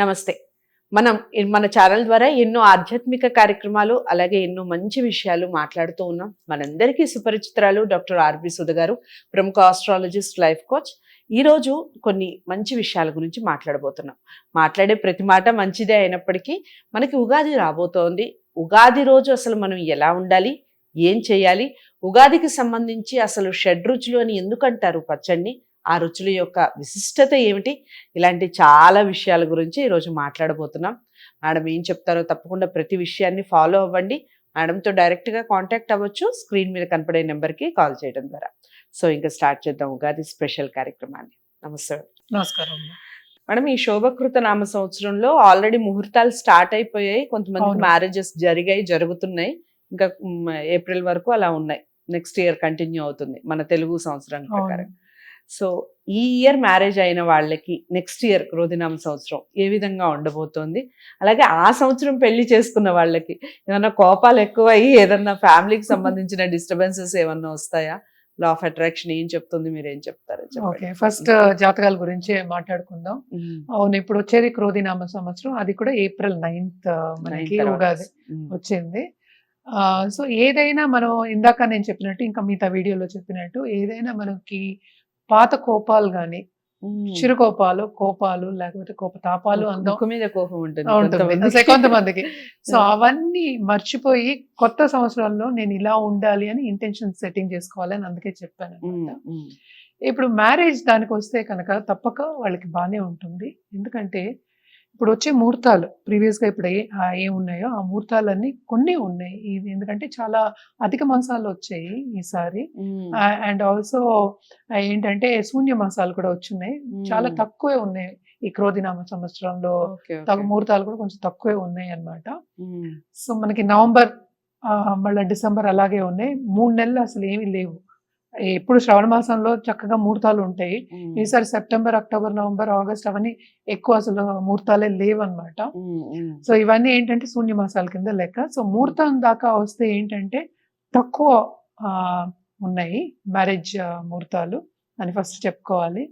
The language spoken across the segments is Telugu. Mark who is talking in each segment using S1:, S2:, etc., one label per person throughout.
S1: నమస్తే. మనం మన ఛానల్ ద్వారా ఎన్నో ఆధ్యాత్మిక కార్యక్రమాలు అలాగే ఎన్నో మంచి విషయాలు మాట్లాడుతూ ఉన్నాం. మనందరికీ సుపరిచితురాలు డాక్టర్ ఆర్బి సుధ గారు ప్రముఖ ఆస్ట్రాలజిస్ట్ లైఫ్ కోచ్. ఈరోజు కొన్ని మంచి విషయాల గురించి మాట్లాడబోతున్నాం. మాట్లాడే ప్రతి మాట మంచిదే అయినప్పటికీ మనకి ఉగాది రాబోతోంది. ఉగాది రోజు అసలు మనం ఎలా ఉండాలి? ఏం చేయాలి? ఉగాదికి సంబంధించి అసలు షడ్రుచులు అని ఎందుకంటారు పచ్చడిని ఆ రుచుల యొక్క విశిష్టత ఏమిటి? ఇలాంటి చాలా విషయాల గురించి ఈరోజు మాట్లాడబోతున్నాం. మేడం ఏం చెప్తారో తప్పకుండా ప్రతి విషయాన్ని ఫాలో అవ్వండి. మేడంతో డైరెక్ట్గా కాంటాక్ట్ అవ్వచ్చు. స్క్రీన్ మీద కనపడే నెంబర్కి కాల్ చేయడం ద్వారా. సో ఇంకా స్టార్ట్ చేద్దాం ఉగాది స్పెషల్ కార్యక్రమాన్ని. నమస్తే
S2: నమస్కారం.
S1: మేడం ఈ శోభకృత నామ సంవత్సరంలో ఆల్రెడీ ముహూర్తాలు స్టార్ట్ అయిపోయాయి. కొంతమంది. మ్యారేజెస్ జరిగాయి జరుగుతున్నాయి. ఇంకా ఏప్రిల్ వరకు అలా ఉన్నాయి. నెక్స్ట్ ఇయర్ కంటిన్యూ అవుతుంది మన తెలుగు సంవత్సరం
S2: అవును.
S1: ప్రకారం. సో ఈ ఇయర్ మ్యారేజ్ అయిన వాళ్ళకి నెక్స్ట్ ఇయర్ క్రోధినామ సంవత్సరం ఏ విధంగా ఉండబోతోంది? అలాగే ఆ సంవత్సరం పెళ్ళి చేసుకున్న వాళ్ళకి ఏమన్నా కోపాలు ఎక్కువ అయ్యి ఏదన్నా ఫ్యామిలీకి సంబంధించిన డిస్టర్బెన్సెస్ ఏమన్నా వస్తాయా? లా ఆఫ్ అట్రాక్షన్ ఏం చెప్తుంది? మీరు ఏం చెప్తారు
S2: ఓకే ఫస్ట్ జాతకాల గురించి మాట్లాడుకుందాం. అవును ఇప్పుడు వచ్చేది క్రోధినామ సంవత్సరం. అది కూడా ఏప్రిల్ నైన్త్ మనకి ఉగాది వచ్చింది. సో ఏదైనా మనం ఇందాక నేను చెప్పినట్టు ఇంకా మిగతా వీడియోలో చెప్పినట్టు ఏదైనా మనకి పాత కోపాలు కానీ చిరు కోపాలు లేకపోతే కోపతాపాలు అందం
S1: మీద కోపం ఉంటుంది కొంతమందికి.
S2: సో అవన్నీ మర్చిపోయి కొత్త సంవత్సరంలో నేను ఇలా ఉండాలి అని ఇంటెన్షన్ సెట్టింగ్ చేసుకోవాలని అందుకే చెప్పాను ఇప్పుడు మ్యారేజ్ దానికి వస్తే కనుక తప్పక వాళ్ళకి బాగానే ఉంటుంది. ఎందుకంటే ఇప్పుడు వచ్చే ముహూర్తాలు. ప్రీవియస్గా ఇప్పుడు ఏ ఏ ఉన్నాయో ఆ ముహూర్తాలన్నీ కొన్ని ఉన్నాయి. ఇది ఎందుకంటే చాలా అధిక మాసాలు వచ్చాయి ఈసారి. అండ్ ఆల్సో ఏంటంటే శూన్య మాసాలు కూడా వచ్చున్నాయి. చాలా. తక్కువే ఉన్నాయి. ఈ క్రోధినామ సంవత్సరంలో. ముహూర్తాలు కూడా కొంచెం తక్కువే ఉన్నాయి అన్నమాట.
S1: ఉమ్,
S2: సో మనకి నవంబర్ మళ్ళీ డిసెంబర్ అలాగే ఉన్నాయి. మూడు నెలలు అసలు ఏమీ లేవు. ఎప్పుడు శ్రవణ మాసంలో చక్కగా ముహూర్తాలు ఉంటాయి. ఈసారి సెప్టెంబర్ అక్టోబర్ నవంబర్ ఆగస్ట్ అవన్నీ ఎక్కువ అసలు ముహూర్తాలే లేవన్నమాట. సో ఇవన్నీ ఏంటంటే శూన్య మాసాల కింద లెక్క. సో ముహూర్తం దాకా వస్తే ఏంటంటే తక్కువ ఉన్నాయి మ్యారేజ్ ముహూర్తాలు అని ఫస్ట్ చెప్పుకోవాలి.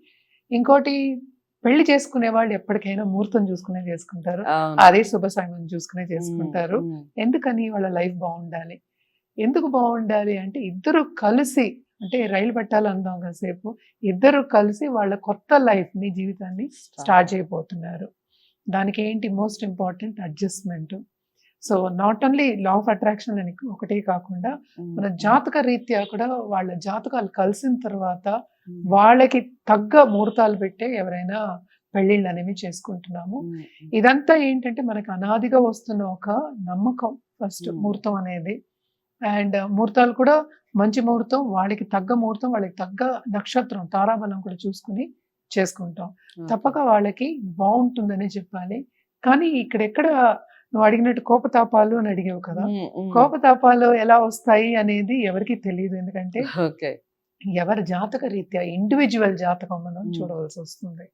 S2: ఇంకోటి పెళ్ళి చేసుకునే వాళ్ళు ఎప్పటికైనా ముహూర్తం చూసుకునే చేసుకుంటారు. అదే శుభ సమయం చూసుకునే చేసుకుంటారు. ఎందుకని వాళ్ళ లైఫ్ బాగుండాలి? ఎందుకు బాగుండాలి అంటే ఇద్దరు కలిసి అంటే రైలు పట్టాలి అందాం కాసేపు. ఇద్దరు కలిసి వాళ్ళ కొత్త లైఫ్ని జీవితాన్ని స్టార్ట్ చేయబోతున్నారు. దానికి ఏంటి most important adjustment? So not only law of attraction అని ఒకటే కాకుండా మన జాతక రీత్యా కూడా వాళ్ళ జాతకాలు కలిసిన తర్వాత వాళ్ళకి తగ్గ ముహూర్తాలు పెట్టే ఎవరైనా పెళ్ళిళ్ళు అనేవి చేసుకుంటున్నాము. ఇదంతా ఏంటంటే మనకి అనాదిగా వస్తున్న ఒక నమ్మకం ఫస్ట్. ముహూర్తం అనేది. అండ్ ముహూర్తాలు కూడా మంచి ముహూర్తం వాళ్ళకి తగ్గ ముహూర్తం వాళ్ళకి తగ్గ నక్షత్రం తారాబలం కూడా చూసుకుని చేసుకుంటాం. తప్పక వాళ్ళకి బాగుంటుందనే చెప్పాలి. కానీ ఇక్కడ ఎక్కడ నువ్వు అడిగినట్టు కోపతాపాలు అని అడిగావు కదా కోపతాపాలు ఎలా వస్తాయి అనేది ఎవరికి తెలియదు. ఎందుకంటే ఎవరి జాతక రీత్యా ఇండివిజువల్ జాతకం మనం. చూడవలసి వస్తుంది.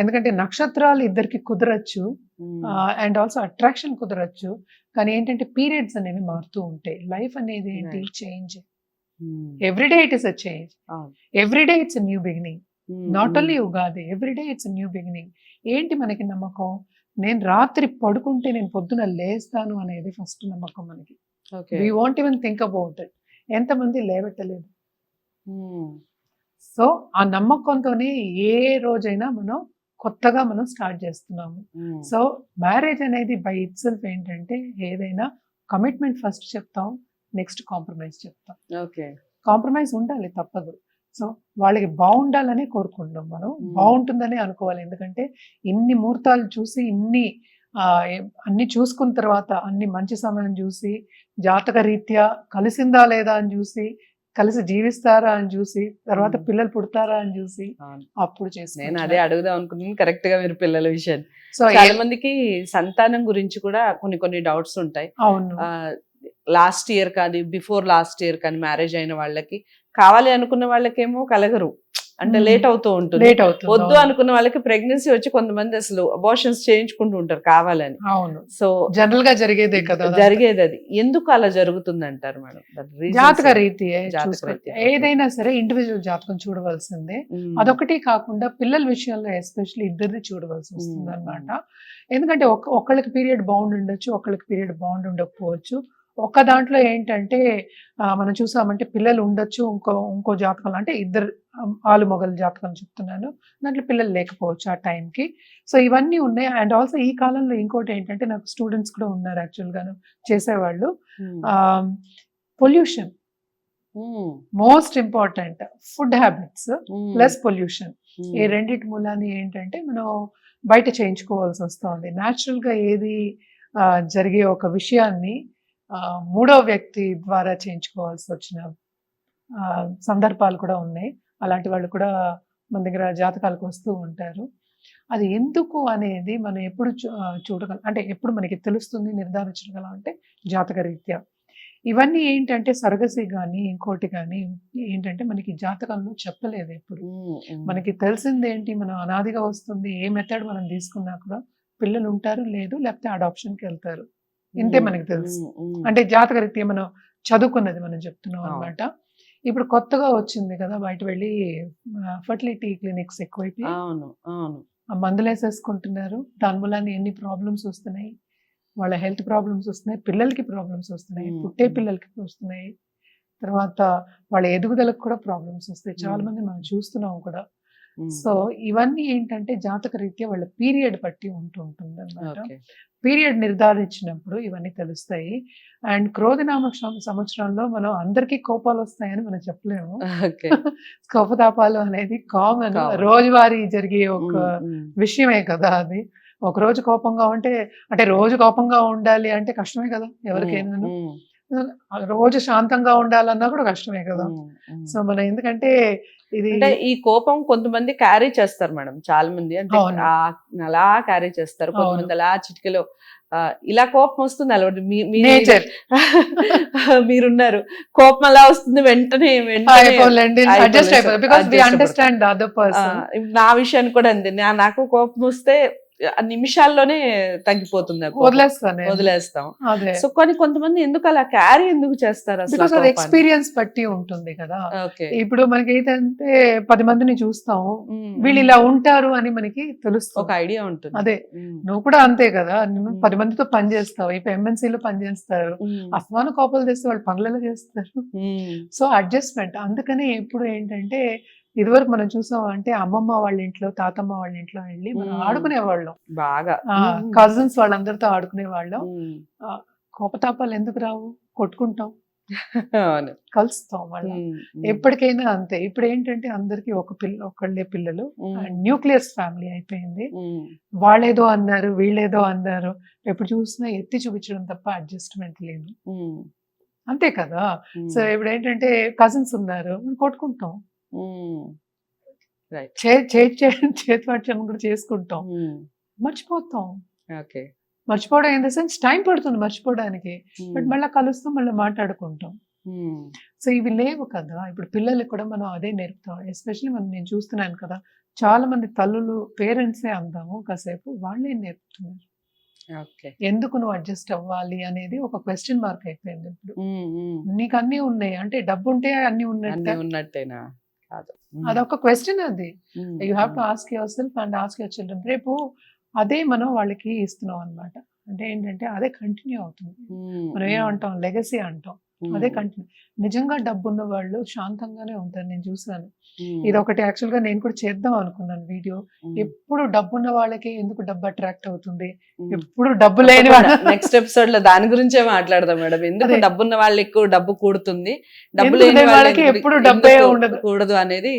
S2: ఎందుకంటే నక్షత్రాలు ఇద్దరికి కుదరచ్చు అండ్ ఆల్సో అట్రాక్షన్ కుదరచ్చు. కానీ ఏంటంటే పీరియడ్స్ అనేవి మారుతూ ఉంటాయి. లైఫ్ అనేది ఏంటి. Change everyday it is a change. Everyday it's new beginning not only Ugadi everyday it's new beginning ఏంటి మనకి నమ్మకం? నేను రాత్రి పడుకుంటే నేను పొద్దున లేస్తాను అనేది ఫస్ట్ నమ్మకం మనకి. We want even think about it ఎంతమంది లేవట్టలేదు? సో ఆ నమ్మకంతోనే ఏ రోజైనా మనం కొత్తగా మనం స్టార్ట్ చేస్తున్నాము. సో మ్యారేజ్ అనేది బై ఇట్ సెల్ఫ్ ఏంటంటే ఏదైనా కమిట్మెంట్ ఫస్ట్ చెప్తాం. నెక్స్ట్ కాంప్రమైజ్ చెప్తాం.
S1: ఓకే.
S2: కాంప్రమైజ్ ఉండాలి తప్పదు. సో వాళ్ళకి బాగుండాలనే కోరుకుంటాం మనం. బాగుంటుందనే అనుకోవాలి. ఎందుకంటే ఇన్ని ముహూర్తాలు చూసి ఇన్ని అన్ని చూసుకున్న తర్వాత అన్ని మంచి సమయం చూసి జాతక రీత్యా కలిసిందా లేదా అని చూసి కలిసి జీవిస్తారా అని చూసి తర్వాత. పిల్లలు పుడతారా అని చూసి. అప్పుడు
S1: నేను
S2: చేసుకుంటాం
S1: అదే అడుగుదాం అనుకున్నాను కరెక్ట్గా మీరు పిల్లల విషయం
S2: సో
S1: చాలా మందికి సంతానం గురించి కూడా కొన్ని కొన్ని డౌట్స్ ఉంటాయి.
S2: అవును.
S1: లాస్ట్ ఇయర్ కానీ బిఫోర్ లాస్ట్ ఇయర్ కానీ మ్యారేజ్ అయిన వాళ్ళకి కావాలి అనుకున్న వాళ్ళకేమో కలగరు అంటే. లేట్ అవుతూ ఉంటుంది వద్దు. అనుకున్న వాళ్ళకి ప్రెగ్నెన్సీ వచ్చి కొంతమంది అసలు అబార్షన్స్ చేయించుకుంటూ ఉంటారు కావాలని
S2: అవును
S1: సో
S2: జనరల్గా జరిగేదే కదా.
S1: జరిగేది అది ఎందుకు అలా జరుగుతుంది అంటారు మేడం
S2: జాతక? రీతి. ఏదైనా సరే ఇండివిజువల్ జాతకం చూడవలసిందే. అదొకటి కాకుండా పిల్లల విషయంలో ఎస్పెషల్లీ ఇద్దరిది చూడవలసి వస్తుంది. అనమాట ఎందుకంటే ఒక ఒకళ్ళకి పీరియడ్ బాగుండి ఉండొచ్చు ఒకళ్ళకి పీరియడ్ బాగుండి ఉండకపోవచ్చు ఒక దాంట్లో ఏంటంటే మనం చూసామంటే పిల్లలు ఉండొచ్చు ఇంకో ఇంకో జాతకం అంటే ఇద్దరు ఆలు మొగలు జాతకం చెప్తున్నాను దాంట్లో పిల్లలు లేకపోవచ్చు ఆ టైంకి సో ఇవన్నీ ఉన్నాయి అండ్ ఆల్సో ఈ కాలంలో ఇంకోటి ఏంటంటే నాకు స్టూడెంట్స్ కూడా ఉన్నారు యాక్చువల్గాను చేసేవాళ్ళు. Pollution. Most important food habits. Plus pollution. ఈ రెండింటి మూలాన్ని ఏంటంటే మనం బయట చేయించుకోవాల్సి వస్తుంది గా ఏది జరిగే ఒక విషయాన్ని మూడో వ్యక్తి ద్వారా చేయించుకోవాల్సి వచ్చిన సందర్భాలు కూడా ఉన్నాయి. అలాంటి వాళ్ళు కూడా మన దగ్గర జాతకాలకు వస్తూ ఉంటారు. అది ఎందుకు అనేది మనం ఎప్పుడు చూడగలం అంటే ఎప్పుడు మనకి తెలుస్తుంది నిర్ధారించగలం అంటే జాతక రీత్యా. ఇవన్నీ ఏంటంటే సరగసి కానీ ఇంకోటి కానీ ఏంటంటే మనకి జాతకంలో చెప్పలేదు ఎప్పుడు. మనకి తెలిసింది ఏంటి మనం అనాదిగా వస్తుంది ఏ మెథడ్ మనం తీసుకున్నా కూడా పిల్లలు ఉంటారు లేదు లేకపోతే అడాప్షన్కి వెళ్తారు. ఇంతే. మనకి తెలుసు. అంటే జాతక రీత్యా మనం చదువుకున్నది మనం చెప్తున్నాం. అనమాట ఇప్పుడు కొత్తగా వచ్చింది కదా బయట వెళ్ళి ఫర్టిలిటీ క్లినిక్స్ ఎక్కువైపోయి
S1: అవును అవును
S2: మందులు వేసేసుకుంటున్నారు దాని మూలాన్ని ఎన్ని ప్రాబ్లమ్స్ వస్తున్నాయి వాళ్ళ హెల్త్ ప్రాబ్లమ్స్ వస్తున్నాయి పిల్లలకి ప్రాబ్లమ్స్ వస్తున్నాయి. పుట్టే. పిల్లలకి వస్తున్నాయి తర్వాత వాళ్ళ ఎదుగుదలకు కూడా ప్రాబ్లమ్స్ వస్తాయి చాలా. మంది మనం చూస్తున్నాం కూడా. సో ఇవన్నీ ఏంటంటే జాతక రీత్యా వాళ్ళ పీరియడ్ బట్టి ఉంటుంటుంది అనమాట. పీరియడ్ నిర్ధారించినప్పుడు ఇవన్నీ తెలుస్తాయి అండ్ క్రోధనామ సంవత్సరంలో మనం అందరికీ కోపాలు వస్తాయని మనం చెప్పలేము. కోపతాపాలు అనేది కామన్. రోజువారీ జరిగే ఒక. విషయమే కదా అది ఒక రోజు కోపంగా ఉంటే అంటే రోజు కోపంగా ఉండాలి అంటే కష్టమే కదా ఎవరికైనా. రోజు శాంతంగా ఉండాలన్నా కూడా కష్టమే కదా. సో మనం ఎందుకంటే ఇది
S1: అంటే ఈ కోపం కొంతమంది క్యారీ చేస్తారు మేడం చాలా మంది. అంటే అలా క్యారీ చేస్తారు. కొంతమంది అలా చిటికలో ఇలా కోపం వస్తుంది అలవాటు.
S2: నేచర్.
S1: మీరున్నారు. కోపం అలా వస్తుంది వెంటనే వెంటనే నా విషయానికి కూడా నా- నాకు కోపం వస్తే నిమిషాల్లోనే తగ్గిపోతుంది.
S2: వదిలేస్తాను.
S1: వదిలేస్తాం. సో కొన్ని కొంతమంది ఎందుకు అలా క్యారీ ఎందుకు చేస్తారు అసలు?
S2: ఎక్స్పీరియన్స్ బట్టి ఉంటుంది కదా. ఇప్పుడు మనకి ఏంటంటే పది మందిని చూస్తాం వీళ్ళు. ఇలా ఉంటారు అని మనకి
S1: ఒక
S2: తెలుస్తుంది
S1: ఐడియా ఉంటుంది.
S2: అదే. నువ్వు కూడా అంతే కదా. నువ్వు. పది మందితో పని చేస్తావు. ఇప్పుడు ఎంఎన్సీలో పని చేస్తారు. అస్మాన కోపాలు తెస్తే వాళ్ళు పనులలో చేస్తారు? సో అడ్జస్ట్మెంట్ అందుకనే ఎప్పుడు ఏంటంటే ఇదివరకు మనం చూసాం అంటే అమ్మమ్మ వాళ్ళ ఇంట్లో తాతమ్మ వాళ్ళ ఇంట్లో వెళ్ళి మనం. ఆడుకునే వాళ్ళం
S1: బాగా.
S2: కజిన్స్ వాళ్ళందరితో ఆడుకునే వాళ్ళం కోపతాపాలు ఎందుకు రావు? కొట్టుకుంటాం. కలుస్తాం వాళ్ళం ఎప్పటికైనా అంతే. ఇప్పుడు ఏంటంటే అందరికి ఒక పిల్ల ఒకళ్ళే పిల్లలు. న్యూక్లియస్ ఫ్యామిలీ అయిపోయింది. వాళ్ళేదో అన్నారు వీళ్ళేదో అన్నారు. ఎప్పుడు చూసినా ఎత్తి చూపించడం తప్ప అడ్జస్ట్మెంట్ లేదు. అంతే కదా. సో ఇప్పుడు ఏంటంటే కజిన్స్ ఉన్నారు. కొట్టుకుంటాం.
S1: ఉమ్, రైట్
S2: చే చే చే- చేతివాడ్యం కూడా చేసుకుంటాం. మర్చిపోతాం.
S1: ఓకే.
S2: మర్చిపోవడం ఇన్ ద సెన్స్ టైం పడుతుంది మర్చిపోవడానికి. బట్ మళ్ళీ కలుస్తాం మళ్ళీ మాట్లాడుకుంటాం. సో ఇవి లేవు కదా. ఇప్పుడు పిల్లలకి కూడా మనం అదే నేర్పుతాం. ఎస్పెషల్లీ మనం నేను చూస్తున్నాను కదా చాలా మంది తల్లులు పేరెంట్సే అందాము కాసేపు వాళ్ళే నేర్పుతున్నారు.
S1: ఓకే.
S2: ఎందుకు నువ్వు అడ్జస్ట్ అవ్వాలి అనేది ఒక క్వశ్చన్ మార్క్ అయిపోయింది ఇప్పుడు. నీకు అన్ని ఉన్నాయి. అంటే డబ్బు ఉంటే అన్ని
S1: అన్ని
S2: ఉన్నట్టు
S1: ఉన్నట్టేనా? కాదు
S2: అదొక క్వశ్చన్ అది. You have to ask yourself and ask your children రేపు అదే మనం వాళ్ళకి ఇస్తున్నాం అన్నమాట. అంటే ఏంటంటే అదే కంటిన్యూ అవుతుంది. మనం ఏమంటాం లెగసీ అంటాం. అదే కంటిన్యూ. నిజంగా డబ్బు ఉన్న వాళ్ళు శాంతంగానే ఉంటారు నేను చూసాను ఇది ఒకటి యాక్చువల్గా నేను కూడా చేద్దాం అనుకున్నాను వీడియో. ఎప్పుడు డబ్బు ఉన్న వాళ్ళకి ఎందుకు డబ్బు అట్రాక్ట్ అవుతుంది. ఎప్పుడు డబ్బు లేని
S1: నెక్స్ట్ ఎపిసోడ్లో దాని గురించే మాట్లాడదాం మేడం. ఎందుకు
S2: అదే.
S1: డబ్బున్న వాళ్ళు ఎక్కువ డబ్బు కూడుతుంది? డబ్బు లేని వాళ్ళకి
S2: వాళ్ళకి ఎప్పుడు డబ్బే ఉండదు.
S1: కూడదు అనేది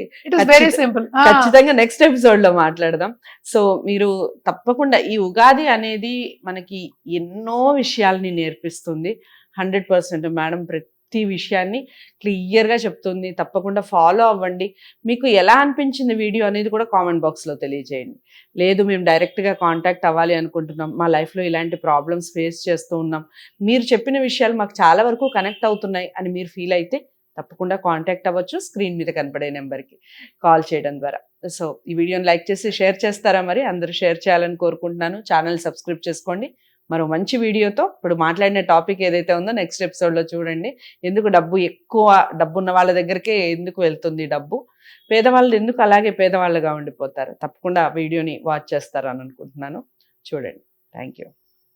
S2: వెరీ సింపుల్
S1: ఖచ్చితంగా నెక్స్ట్ ఎపిసోడ్లో మాట్లాడదాం. సో మీరు తప్పకుండా ఈ ఉగాది అనేది మనకి ఎన్నో విషయాల్ని నేర్పిస్తుంది. హండ్రెడ్ పర్సెంట్ మేడం ప్రతి విషయాన్ని క్లియర్గా చెప్తుంది. తప్పకుండా ఫాలో అవ్వండి. మీకు ఎలా అనిపించింది వీడియో అనేది కూడా కామెంట్ బాక్స్లో తెలియజేయండి. లేదు మేము డైరెక్ట్గా కాంటాక్ట్ అవ్వాలి అనుకుంటున్నాం. మా లైఫ్లో ఇలాంటి ప్రాబ్లమ్స్ ఫేస్ చేస్తూ ఉన్నాం. మీరు చెప్పిన విషయాలు మాకు చాలా వరకు కనెక్ట్ అవుతున్నాయి అని మీరు ఫీల్ అయితే తప్పకుండా కాంటాక్ట్ అవ్వచ్చు. స్క్రీన్ మీద కనపడే నెంబర్కి కాల్ చేయడం ద్వారా. సో ఈ వీడియోని లైక్ చేసి షేర్ చేస్తారా మరి? అందరూ షేర్ చేయాలని కోరుకుంటున్నాను. ఛానల్ సబ్స్క్రైబ్ చేసుకోండి. మరో మంచి వీడియోతో ఇప్పుడు మాట్లాడిన టాపిక్ ఏదైతే ఉందో నెక్స్ట్ ఎపిసోడ్లో చూడండి. ఎందుకు డబ్బు ఎక్కువ డబ్బు ఉన్న వాళ్ళ దగ్గరికే ఎందుకు వెళ్తుంది డబ్బు? పేదవాళ్ళు ఎందుకు అలాగే పేదవాళ్ళుగా ఉండిపోతారు? తప్పకుండా ఆ వీడియోని వాచ్ చేస్తారని అనుకుంటున్నాను. చూడండి. Thank you